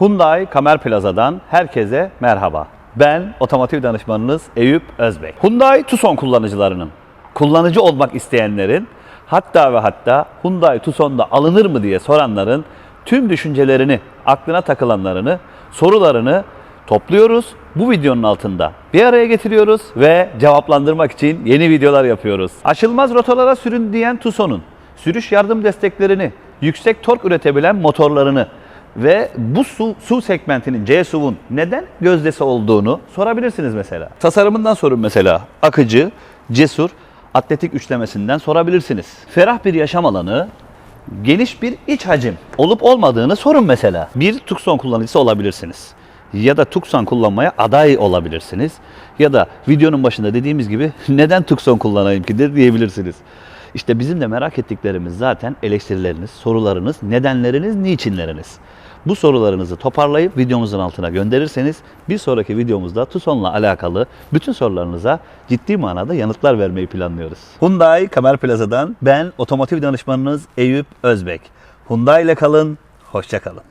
Hyundai Kamer Plaza'dan herkese merhaba. Ben otomotiv danışmanınız Eyüp Özbek. Hyundai Tucson kullanıcılarının, kullanıcı olmak isteyenlerin, hatta ve hatta Hyundai Tucson'da alınır mı diye soranların tüm düşüncelerini, aklına takılanlarını, sorularını topluyoruz. Bu videonun altında bir araya getiriyoruz ve cevaplandırmak için yeni videolar yapıyoruz. Aşılmaz rotalara sürün diyen Tucson'un sürüş yardım desteklerini, yüksek tork üretebilen motorlarını ve bu su, su segmentinin C SUV'un neden gözdesi olduğunu sorabilirsiniz mesela. Tasarımından sorun mesela. Akıcı, cesur, atletik üçlemesinden sorabilirsiniz. Ferah bir yaşam alanı, geniş bir iç hacim olup olmadığını sorun mesela. Bir Tucson kullanıcısı olabilirsiniz. Ya da Tucson kullanmaya aday olabilirsiniz. Ya da videonun başında dediğimiz gibi neden Tucson kullanayım ki diyebilirsiniz. İşte bizim de merak ettiklerimiz zaten eleştirileriniz, sorularınız, nedenleriniz, niçinleriniz. Bu sorularınızı toparlayıp videomuzun altına gönderirseniz bir sonraki videomuzda Tucson'la alakalı bütün sorularınıza ciddi manada yanıtlar vermeyi planlıyoruz. Hyundai Kamer Plaza'dan ben otomotiv danışmanınız Eyüp Özbek. Hyundai ile kalın, hoşça kalın.